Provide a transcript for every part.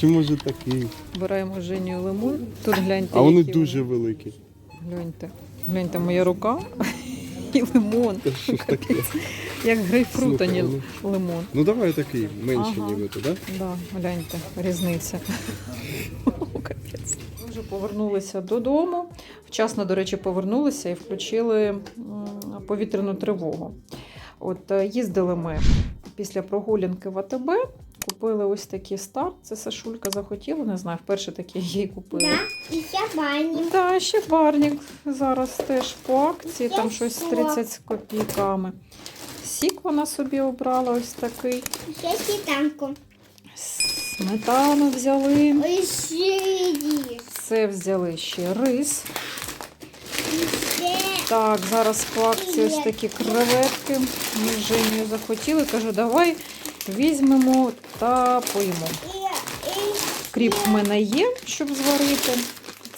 Чи може такий? Беремо Женю лимон. Тут гляньте. А вони які дуже великі. Гляньте. Гляньте, моя рука і лимон. Та що ж таке? Як грейпфрут, а Слухай, не ну. лимон. Ну давай такий, менший Ага. нібито, так? Да, гляньте, різниця. О, Капець. Ми вже повернулися додому. Вчасно, до речі, повернулися і включили м, повітряну тривогу. От е, їздили ми після прогулянки в АТБ, купили ось такі старт. Це Сашулька захотіла, не знаю, вперше такі їй купили. Да, і ще бані. Так, ще барнік зараз теж по акції, там щось сок. 30 з копійками. Сік вона собі обрала ось такий. Ще сітанку. Сметану взяли. Ой, ще Це взяли ще рис. Так, зараз по акції ось такі креветки. Ми з Женєю захотіли. Кажу, давай візьмемо та поїмо. Кріп в мене є, щоб зварити.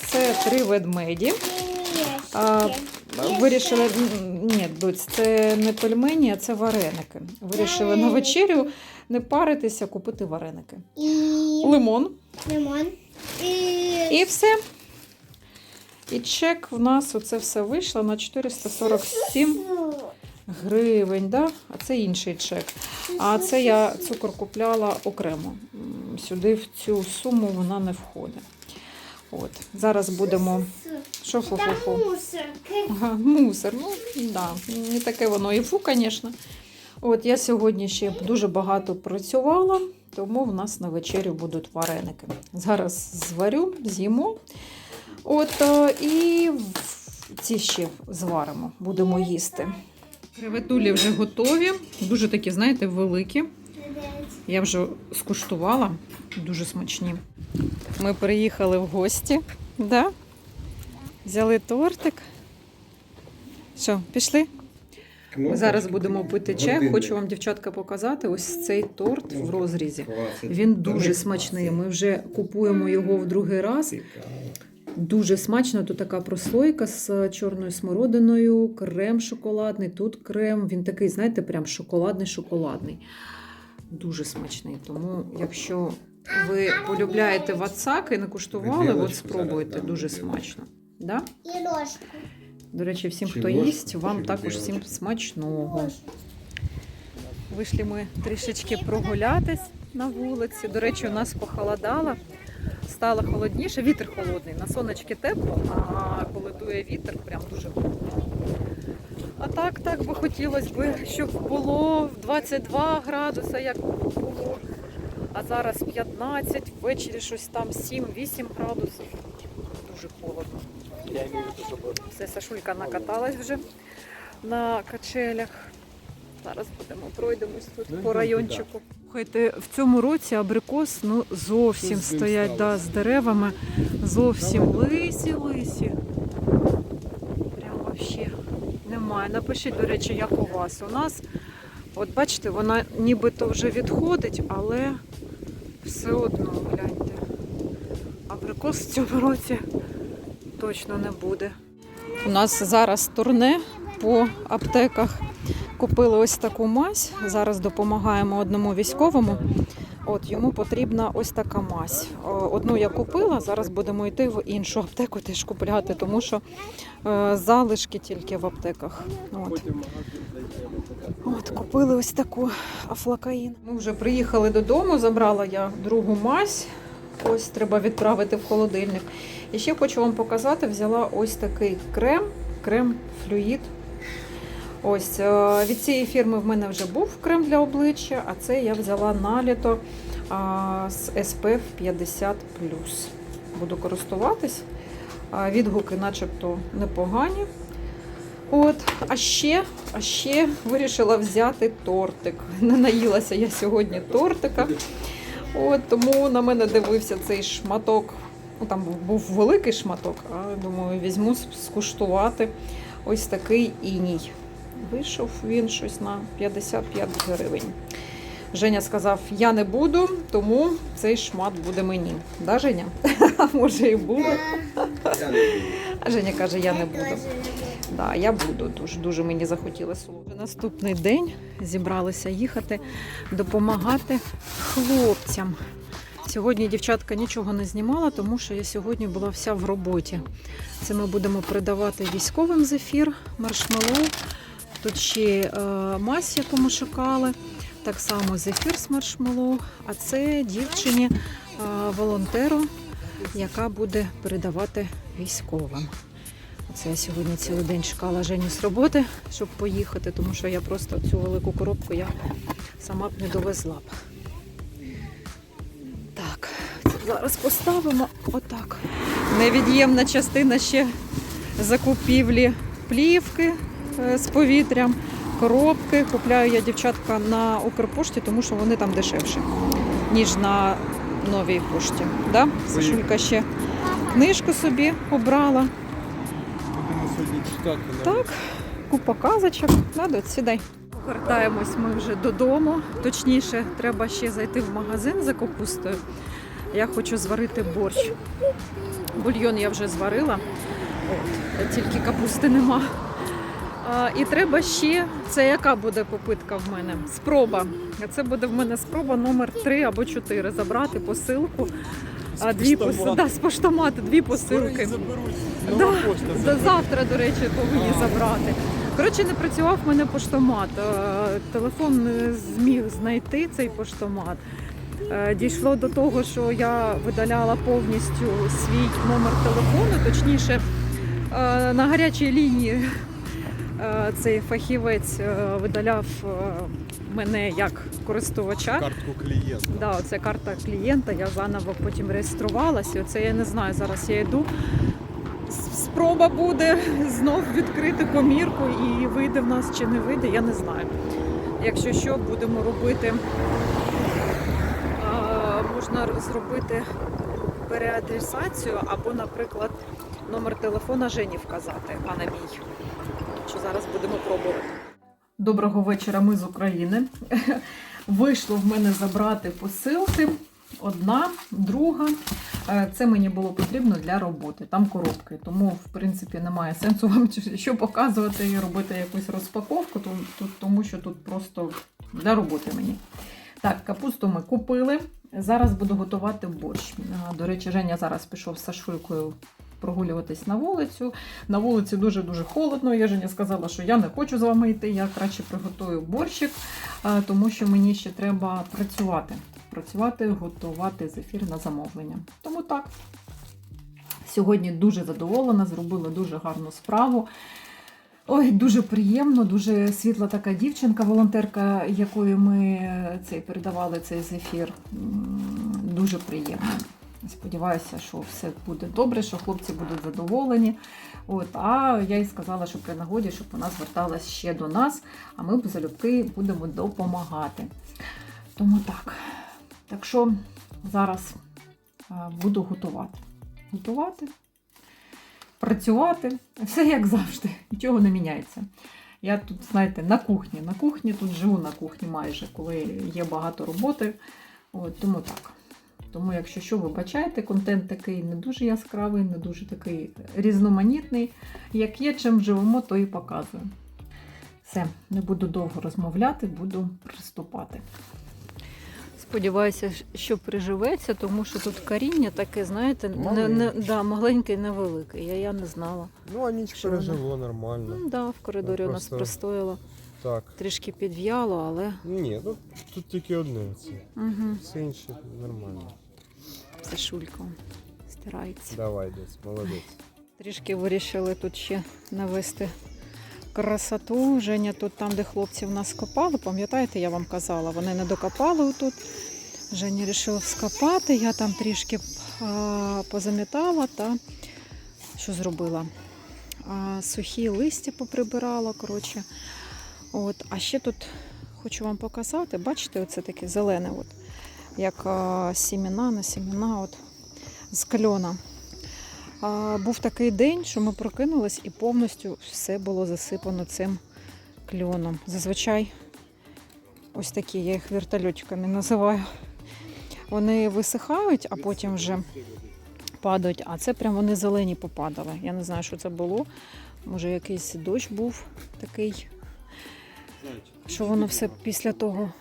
Це три ведмеді. А, Вирішили, ні, доць, це не пельмені, а це вареники. Вирішили на вечерю не паритися, купити вареники. Лимон. лимон. І все. І чек в нас оце все вийшло на 447 гривень. Да? А це інший чек. А це я цукор купляла окремо. Сюди в цю суму вона не входить. От. Зараз будемо. Що фу-фу-фу? мусор. Ага, мусор. Ну, да. Не таке воно і фу, звісно. От я сьогодні ще дуже багато працювала, тому в нас на вечерю будуть вареники. Зараз зварю, з'їмо. От е, і ці ще зваримо, будемо їсти. Креветулі вже готові, дуже такі, знаєте, великі. Я вже скуштувала, дуже смачні. Ми приїхали в гості, да? взяли тортик. Що, пішли? Ми зараз будемо пити чай. Хочу вам, дівчатка, показати ось цей торт в розрізі. Він дуже смачний. Ми вже купуємо його в другий раз. Дуже смачно. Тут така прослойка з чорною смородиною, крем шоколадний. Тут крем. Він такий, знаєте, прям шоколадний-шоколадний. Дуже смачний. Тому, якщо ви полюбляєте вацак і не куштували, от спробуйте. Дуже смачно. Да? І ложку. До речі, всім, хто їсть, вам також всім смачного. Вийшли ми трішечки прогулятись на вулиці. До речі, у нас похолодало, стало холодніше, вітер холодний, на сонечки тепло, а коли дує вітер, прям дуже холодно. А так, так би хотілося б, щоб було в 22 градуса, як було. А зараз 15, ввечері щось там 7-8 градусів. Дуже холодно. Все, Сашулька накаталась вже на качелях. Зараз будемо пройдемось тут по райончику. Слухайте, в цьому році абрикос ну, зовсім Що з ним стоять да, з деревами. Зовсім лисі, лисі. Прям вообще немає. Напишіть, до речі, як у вас. У нас, от бачите, вона нібито вже відходить, але все одно, гляньте. Абрикос в цьому році точно не буде. У нас зараз турне по аптеках. Купили ось таку мазь. Зараз допомагаємо одному військовому. От йому потрібна ось така мазь. Одну я купила, зараз будемо йти в іншу аптеку теж купляти, тому що е, залишки тільки в аптеках. От. От, купили ось таку афлакаїн. Ми вже приїхали додому, забрала я другу мазь. Ось треба відправити в холодильник. І ще хочу вам показати, взяла ось такий крем, крем флюїд. Ось е, від цієї фірми в мене вже був крем для обличчя, а це я взяла на літо з SPF 50 Буду користуватись. Відгуки, начебто, непогані. От, а ще, а ще вирішила взяти тортик. Не наїлася я сьогодні тортика. От, тому на мене дивився цей шматок. Ну, там був великий шматок, а думаю, візьму скуштувати ось такий іній. Вийшов він щось на 55 гривень. Женя сказав, я не буду, тому цей шмат буде мені. Да, Женя? А може і буде. А Женя каже, я не буду. Да, я буду. Дуже, дуже мені захотілося. Наступний день зібралися їхати допомагати хлопцям. Сьогодні дівчатка нічого не знімала, тому що я сьогодні була вся в роботі. Це ми будемо передавати військовим зефір, маршмеллоу. Тут ще е, мазь, яку ми шукали. Так само зефір з маршмеллоу. А це дівчині е, волонтеру, яка буде передавати військовим. Оце я сьогодні цілий день чекала Женю з роботи, щоб поїхати, тому що я просто цю велику коробку я сама б не довезла б. Так, зараз поставимо отак. Невід'ємна частина ще закупівлі плівки з повітрям, коробки. Купляю я дівчатка на Укрпошті, тому що вони там дешевші, ніж на новій пошті. Да? Сашулька ще книжку собі обрала. Будемо сьогодні читати. Так, купа казочок. Надо, сідай. Повертаємось ми вже додому. Точніше, треба ще зайти в магазин за капустою. Я хочу зварити борщ. Бульйон я вже зварила, От, тільки капусти нема. А, і треба ще, це яка буде попитка в мене? Спроба. Це буде в мене спроба номер 3 або 4. Забрати посилку. А, дві посилки. Да, з поштомату, дві посилки. Да, До завтра, до речі, повинні забрати. Коротше, не працював в мене поштомат. Телефон не зміг знайти цей поштомат. Дійшло до того, що я видаляла повністю свій номер телефону, точніше, на гарячій лінії цей фахівець е, видаляв е, мене як користувача. Картку клієнта. Да, оце карта клієнта, я заново потім реєструвалася. Оце я не знаю. Зараз я йду. Спроба буде знов відкрити комірку і вийде в нас чи не вийде, я не знаю. Якщо що, будемо робити, можна зробити переадресацію або, наприклад, номер телефона Жені вказати, а на мій. Що зараз будемо пробувати. Доброго вечора, ми з України. Вийшло в мене забрати посилки. Одна, друга. Е, Це мені було потрібно для роботи. Там коробки. Тому, в принципі, немає сенсу вам що показувати і робити якусь розпаковку, то- то- тому що тут просто для роботи мені. Так, капусту ми купили. Зараз буду готувати борщ. До речі, Женя зараз пішов з Сашулькою прогулюватись на вулицю. На вулиці дуже-дуже холодно. Я Женя сказала, що я не хочу з вами йти, я краще приготую борщик, тому що мені ще треба працювати. Працювати, готувати зефір на замовлення. Тому так. Сьогодні дуже задоволена, зробила дуже гарну справу. Ой, дуже приємно, дуже світла така дівчинка, волонтерка, якою ми е, цей передавали цей зефір. Дуже приємно. Сподіваюся, що все буде добре, що хлопці будуть задоволені. От, а я їй сказала, що при нагоді, щоб вона зверталась ще до нас, а ми залюбки будемо допомагати. Тому так. Так що зараз буду готувати. Готувати, працювати, все як завжди, нічого не міняється. Я тут, знаєте, на кухні. На кухні тут живу на кухні майже, коли є багато роботи. От, тому так. Тому, якщо що, вибачайте, контент такий не дуже яскравий, не дуже такий різноманітний. Як є, чим живемо, то і показую. Все, не буду довго розмовляти, буду приступати. Сподіваюся, що приживеться, тому що тут коріння таке, знаєте, не, не, да, маленьке і невелике. Я, я не знала. Ну, а ніч Що пережило нормально. Ну, да, в коридорі у нас просто- простояло. Так. Трішки підв'яло, але Ні, ну тут тільки одне це. угу. Все інше нормально. це шулька стирається. Давай, десь, молодець. Трішки вирішили тут ще навести красоту. Женя тут там, де хлопці в нас копали, пам'ятаєте, я вам казала, вони не докопали тут. Женя вирішила скопати, я там трішки а, позамітала та що зробила? А, сухі листя поприбирала, коротше. От. А ще тут хочу вам показати, бачите, оце таке зелене, от, як а, сімена на сімена от, з кльона. А, був такий день, що ми прокинулись і повністю все було засипано цим кльоном. Зазвичай ось такі, я їх вертольотиками називаю. Вони висихають, а потім вже падають. А це прям вони зелені попадали. Я не знаю, що це було. Може, якийсь дощ був такий, що воно все після того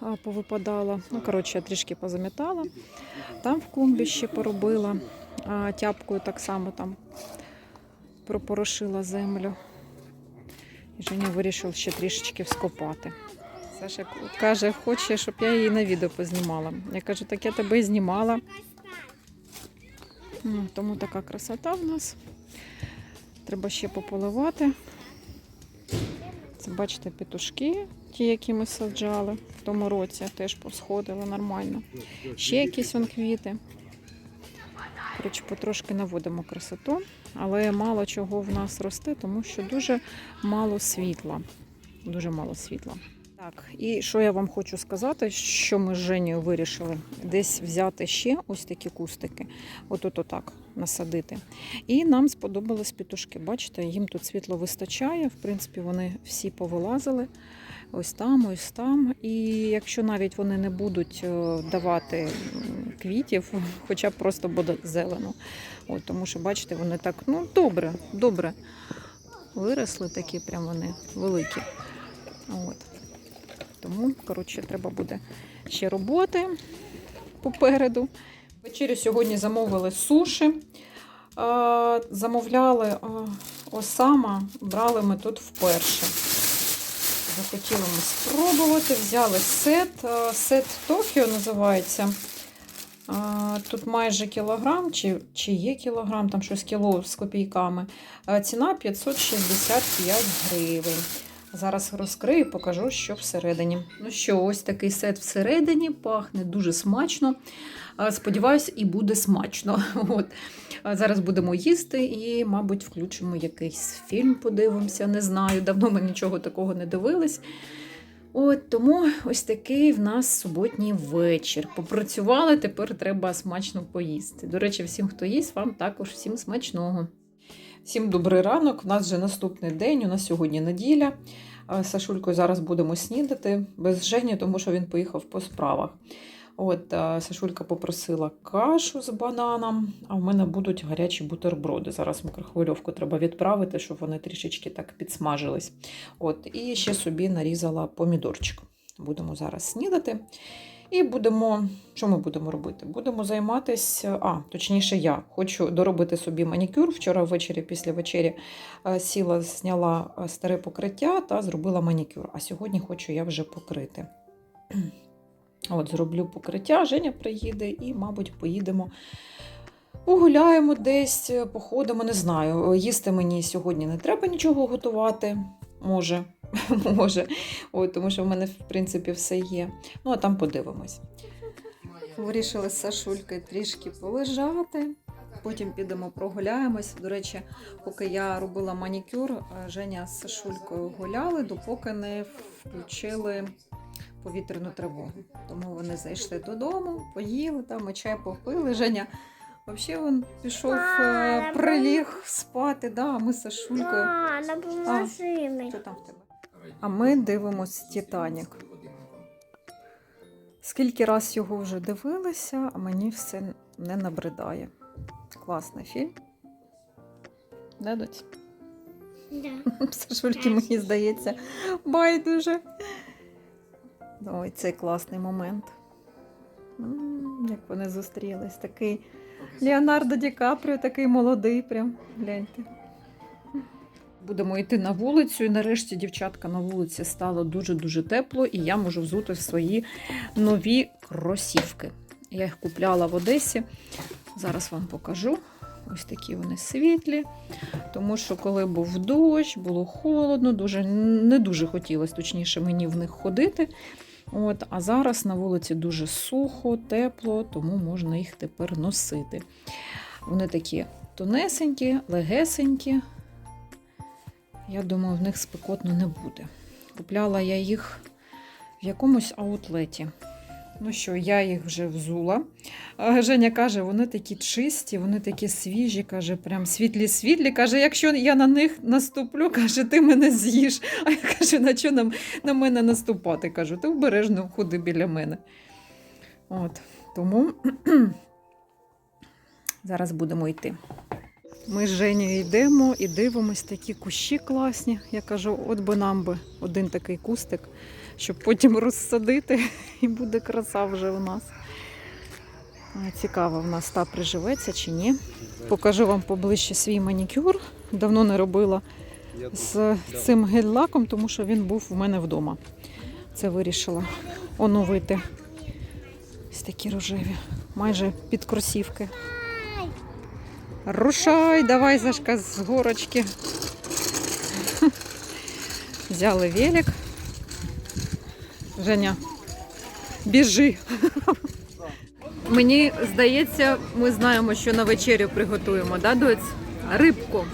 а, повипадала. Ну, коротше, я трішки позамітала. Там в клумбі ще поробила. А, тяпкою так само там пропорошила землю. І Женя вирішив ще трішечки вскопати. Саша каже, хоче, щоб я її на відео познімала. Я кажу, так я тебе і знімала. Тому така красота в нас. Треба ще пополивати. Це бачите, петушки, ті, які ми саджали в тому році, теж посходили нормально. Ще якісь он квіти. Коротше, потрошки наводимо красоту, але мало чого в нас росте, тому що дуже мало світла. Дуже мало світла. Так, і що я вам хочу сказати, що ми з Женєю вирішили десь взяти ще ось такі кустики, отут отак насадити. І нам сподобались петушки. Бачите, їм тут світло вистачає. В принципі, вони всі повилазили. Ось там, ось там. І якщо навіть вони не будуть е, давати квітів, хоча б просто буде зелено. От, тому що, бачите, вони так ну, добре, добре виросли, такі прям вони великі. От. Тому, коротше, треба буде ще роботи попереду. Вечерю сьогодні замовили суші. Замовляли осама, брали ми тут вперше. Захотіли ми спробувати. Взяли сет. Сет Токіо називається. Тут майже кілограм, чи, чи є кілограм, там щось кіло з копійками. Ціна 565 гривень. Зараз розкрию і покажу, що всередині. Ну що, ось такий сет всередині, пахне дуже смачно. Сподіваюсь, і буде смачно. От. Зараз будемо їсти і, мабуть, включимо якийсь фільм, подивимося. Не знаю. Давно ми нічого такого не дивились. От тому ось такий в нас суботній вечір. Попрацювали, тепер треба смачно поїсти. До речі, всім, хто їсть, вам також всім смачного. Всім добрий ранок. У нас вже наступний день. У нас сьогодні неділя. З Сашулькою зараз будемо снідати без Жені, тому що він поїхав по справах. От Сашулька попросила кашу з бананом, а в мене будуть гарячі бутерброди. Зараз мікрохвильовку треба відправити, щоб вони трішечки так підсмажились. От, і ще собі нарізала помідорчик. Будемо зараз снідати. І будемо, що ми будемо робити? Будемо займатися, а, точніше, я хочу доробити собі манікюр. Вчора ввечері, після вечері, е, сіла, зняла е, старе покриття та зробила манікюр. А сьогодні хочу я вже покрити. От, зроблю покриття, Женя приїде і, мабуть, поїдемо. Погуляємо десь, походимо, не знаю. Їсти мені сьогодні не треба нічого готувати. Може, може. От, тому що в мене, в принципі, все є. Ну, а там подивимось. Вирішили з Сашулькою трішки полежати. Потім підемо прогуляємось. До речі, поки я робила манікюр, Женя з Сашулькою гуляли, допоки не включили повітряну тривогу. Тому вони зайшли додому, поїли там, і чай попили. Женя взагалі він пішов, Мама, приліг спати. Да, а ми з Сашулькою. Мама, поможи мені. Що там в тебе? А ми дивимось Титанік. Скільки раз його вже дивилися, а мені все не набридає. Класний фільм. Не доць? Да. Сашульки, мені здається, байдуже. Ой, цей класний момент. Як вони зустрілись. Такий Леонардо Ді Капріо, такий молодий, прям гляньте. Будемо йти на вулицю, і нарешті дівчатка на вулиці стало дуже-дуже тепло, і я можу взути свої нові кросівки. Я їх купляла в Одесі. Зараз вам покажу. Ось такі вони світлі. Тому що, коли був дощ, було холодно, дуже, не дуже хотілося, точніше, мені в них ходити. От, а зараз на вулиці дуже сухо, тепло, тому можна їх тепер носити. Вони такі тонесенькі, легесенькі. Я думаю, в них спекотно не буде. Купляла я їх в якомусь аутлеті. Ну що, я їх вже взула. Женя каже, вони такі чисті, вони такі свіжі, каже, прям світлі-світлі. Каже, якщо я на них наступлю, каже, ти мене з'їш. А я кажу, на що нам, на мене наступати? Кажу, ти обережно ходи біля мене. От, тому зараз будемо йти. Ми з Женєю йдемо і дивимось такі кущі класні. Я кажу, от би нам би один такий кустик, щоб потім розсадити, і буде краса вже у нас. Цікаво, в нас та приживеться чи ні. Покажу вам поближче свій манікюр. Давно не робила з цим гель-лаком, тому що він був у мене вдома. Це вирішила оновити. Ось такі рожеві, майже під кросівки. Рушай, давай, Сашка, з горочки. Взяли велик. Женя, біжи. Мені здається, ми знаємо, що на вечерю приготуємо, да, доць? Рибку.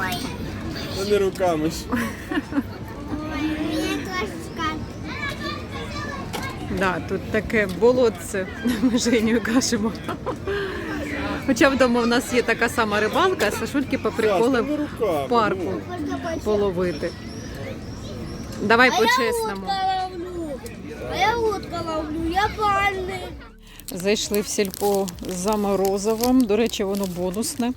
Ой, Та не руками ж. мне кошка. Да, тут таке болотце, ми з Женєю кажемо. Хоча вдома в нас є така сама рибалка, Сашульки по приколу не руками. в парку ну. половити. Давай А я по-чесному. утка ловлю. А я утка ловлю, я пальный. Зайшли в сільпо за морозовим. До речі, воно бонусне.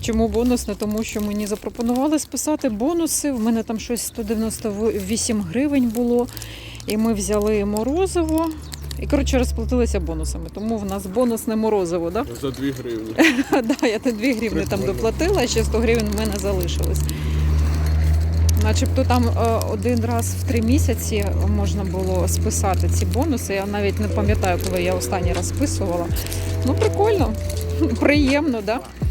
Чому бонусне? Тому що мені запропонували списати бонуси. В мене там щось 198 гривень було. І ми взяли морозиво. І коротше розплатилися бонусами. Тому в нас бонусне морозиво. Да? За 2 гривні. да, я то 2 гривні там доплатила, а ще 100 гривень в мене залишилось. Начебто там е, один раз в три місяці можна було списати ці бонуси. Я навіть не пам'ятаю, коли я останній раз списувала. Ну, прикольно, приємно, так? Да?